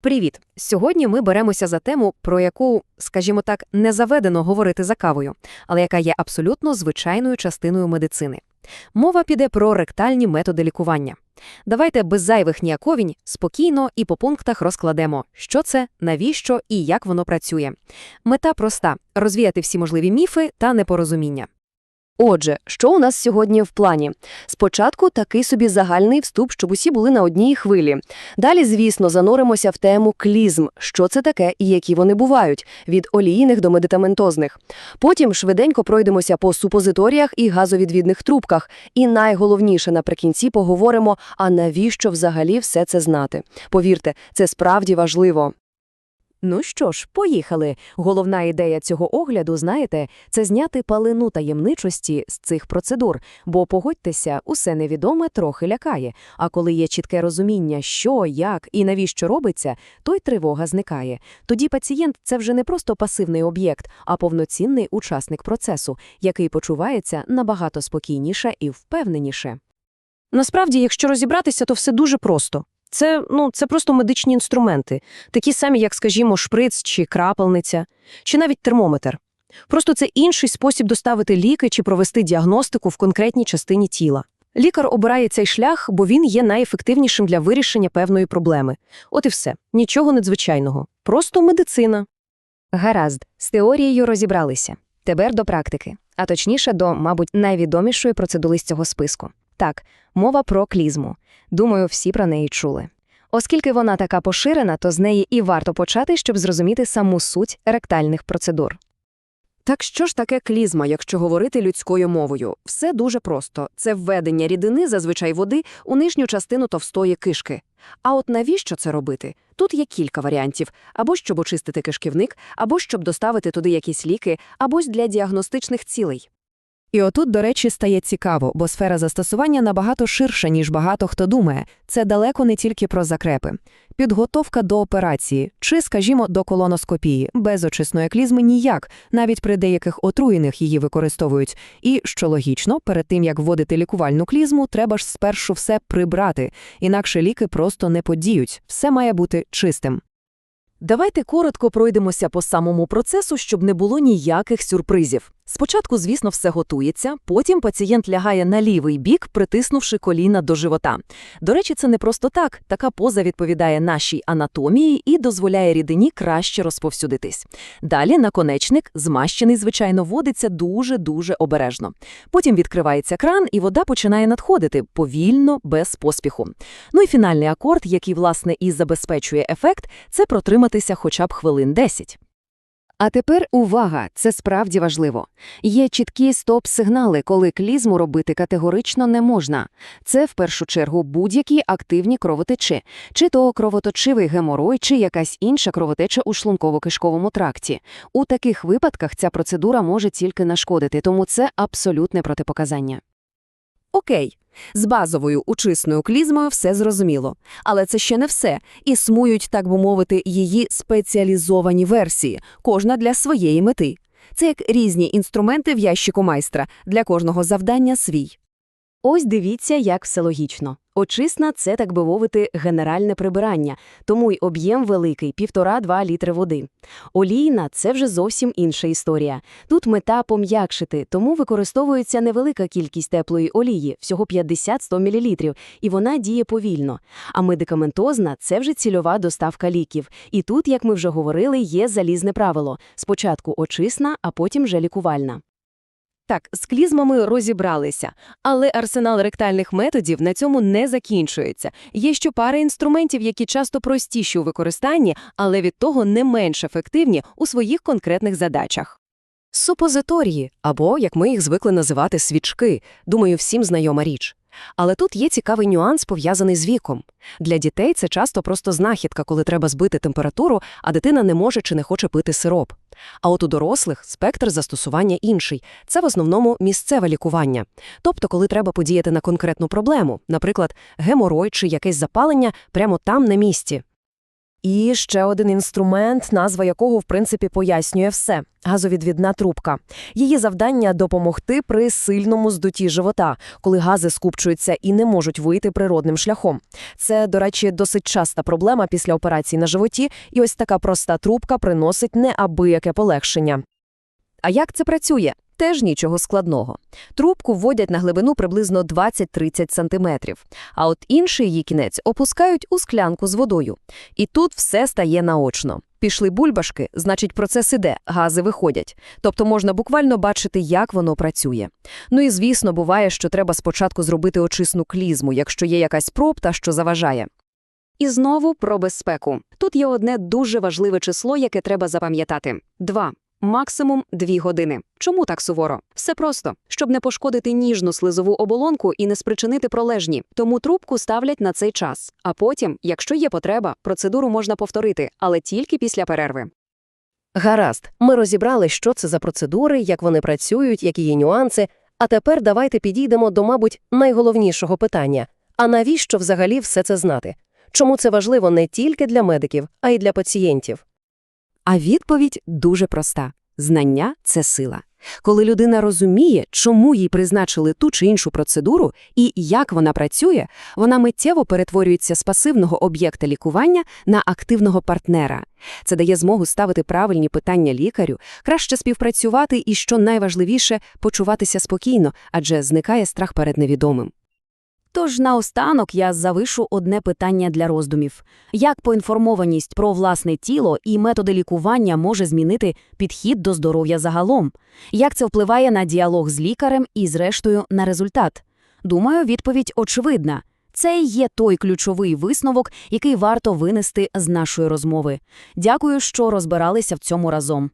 Привіт! Сьогодні ми беремося за тему, про яку, скажімо так, не заведено говорити за кавою, але яка є абсолютно звичайною частиною медицини. Мова піде про ректальні методи лікування. Давайте без зайвих ніяковінь спокійно і по пунктах розкладемо, що це, навіщо і як воно працює. Мета проста – розвіяти всі можливі міфи та непорозуміння. Отже, що у нас сьогодні в плані? Спочатку такий собі загальний вступ, щоб усі були на одній хвилі. Далі, звісно, зануримося в тему клізм, що це таке і які вони бувають, від олійних до медикаментозних. Потім швиденько пройдемося по супозиторіях і газовідвідних трубках. І найголовніше наприкінці поговоримо, а навіщо взагалі все це знати. Повірте, це справді важливо. Ну що ж, поїхали. Головна ідея цього огляду, знаєте, це зняти палину таємничості з цих процедур, бо, погодьтеся, усе невідоме трохи лякає. А коли є чітке розуміння, що, як і навіщо робиться, то й тривога зникає. Тоді пацієнт – це вже не просто пасивний об'єкт, а повноцінний учасник процесу, який почувається набагато спокійніше і впевненіше. Насправді, якщо розібратися, то все дуже просто. Це, ну, це просто медичні інструменти, такі самі, як, скажімо, шприц чи крапельниця, чи навіть термометр. Просто це інший спосіб доставити ліки чи провести діагностику в конкретній частині тіла. Лікар обирає цей шлях, бо він є найефективнішим для вирішення певної проблеми. От і все. Нічого надзвичайного. Просто медицина. Гаразд, з теорією розібралися. Тепер до практики, а точніше до, мабуть, найвідомішої процедури з цього списку. Так, мова про клізму. Думаю, всі про неї чули. Оскільки вона така поширена, то з неї і варто почати, щоб зрозуміти саму суть ректальних процедур. Так що ж таке клізма, якщо говорити людською мовою? Все дуже просто. Це введення рідини, зазвичай води, у нижню частину товстої кишки. А от навіщо це робити? Тут є кілька варіантів. Або щоб очистити кишківник, або щоб доставити туди якісь ліки, або для діагностичних цілей. І отут, до речі, стає цікаво, бо сфера застосування набагато ширша, ніж багато хто думає. Це далеко не тільки про закрепи. Підготовка до операції, чи, скажімо, до колоноскопії, без очисної клізми ніяк, навіть при деяких отруєних її використовують. І, що логічно, перед тим, як вводити лікувальну клізму, треба ж спершу все прибрати, інакше ліки просто не подіють, все має бути чистим. Давайте коротко пройдемося по самому процесу, щоб не було ніяких сюрпризів. Спочатку, звісно, все готується, потім пацієнт лягає на лівий бік, притиснувши коліна до живота. До речі, це не просто так. Така поза відповідає нашій анатомії і дозволяє рідині краще розповсюдитись. Далі наконечник, змащений, звичайно, водиться дуже-дуже обережно. Потім відкривається кран, і вода починає надходити повільно, без поспіху. Ну і фінальний акорд, який, власне, і забезпечує ефект, це протриматися хоча б хвилин 10. А тепер увага, це справді важливо. Є чіткі стоп-сигнали, коли клізму робити категорично не можна. Це в першу чергу будь-які активні кровотечі, чи то кровоточивий геморой, чи якась інша кровотеча у шлунково-кишковому тракті. У таких випадках ця процедура може тільки нашкодити, тому це абсолютне протипоказання. Окей, з базовою учисною клізмою все зрозуміло. Але це ще не все. Існують, так би мовити, її спеціалізовані версії, кожна для своєї мети. Це як різні інструменти в ящику майстра, для кожного завдання свій. Ось дивіться, як все логічно. Очисна – це, так би мовити, генеральне прибирання, тому й об'єм великий – 1,5-2 літри води. Олійна – це вже зовсім інша історія. Тут мета пом'якшити, тому використовується невелика кількість теплої олії, всього 50-100 мл, і вона діє повільно. А медикаментозна – це вже цільова доставка ліків. І тут, як ми вже говорили, є залізне правило – спочатку очисна, а потім вже лікувальна. Так, з клізмами розібралися, але арсенал ректальних методів на цьому не закінчується. Є ще пара інструментів, які часто простіші у використанні, але від того не менш ефективні у своїх конкретних задачах. Супозиторії, або, як ми їх звикли називати, свічки, думаю, всім знайома річ. Але тут є цікавий нюанс, пов'язаний з віком. Для дітей це часто просто знахідка, коли треба збити температуру, а дитина не може чи не хоче пити сироп. А от у дорослих спектр застосування інший – це в основному місцеве лікування. Тобто, коли треба подіяти на конкретну проблему, наприклад, геморой чи якесь запалення прямо там на місці. І ще один інструмент, назва якого, в принципі, пояснює все – газовідвідна трубка. Її завдання – допомогти при сильному здутті живота, коли гази скупчуються і не можуть вийти природним шляхом. Це, до речі, досить часта проблема після операції на животі, і ось така проста трубка приносить неабияке полегшення. А як це працює? Теж нічого складного. Трубку вводять на глибину приблизно 20-30 сантиметрів, а от інший її кінець опускають у склянку з водою. І тут все стає наочно. Пішли бульбашки, значить процес іде, гази виходять. Тобто можна буквально бачити, як воно працює. Ну і звісно, буває, що треба спочатку зробити очисну клізму, якщо є якась пробта, що заважає. І знову про безпеку. Тут є одне дуже важливе число, яке треба запам'ятати – 2. Максимум 2 години. Чому так суворо? Все просто, щоб не пошкодити ніжну слизову оболонку і не спричинити пролежні. Тому трубку ставлять на цей час. А потім, якщо є потреба, процедуру можна повторити, але тільки після перерви. Гаразд, ми розібрали, що це за процедури, як вони працюють, які є нюанси. А тепер давайте підійдемо до, мабуть, найголовнішого питання. А навіщо взагалі все це знати? Чому це важливо не тільки для медиків, а й для пацієнтів? А відповідь дуже проста. Знання – це сила. Коли людина розуміє, чому їй призначили ту чи іншу процедуру і як вона працює, вона миттєво перетворюється з пасивного об'єкта лікування на активного партнера. Це дає змогу ставити правильні питання лікарю, краще співпрацювати і, що найважливіше, почуватися спокійно, адже зникає страх перед невідомим. Тож наостанок я завишу одне питання для роздумів. Як поінформованість про власне тіло і методи лікування може змінити підхід до здоров'я загалом? Як це впливає на діалог з лікарем і, зрештою, на результат? Думаю, відповідь очевидна. Це є той ключовий висновок, який варто винести з нашої розмови. Дякую, що розбиралися в цьому разом.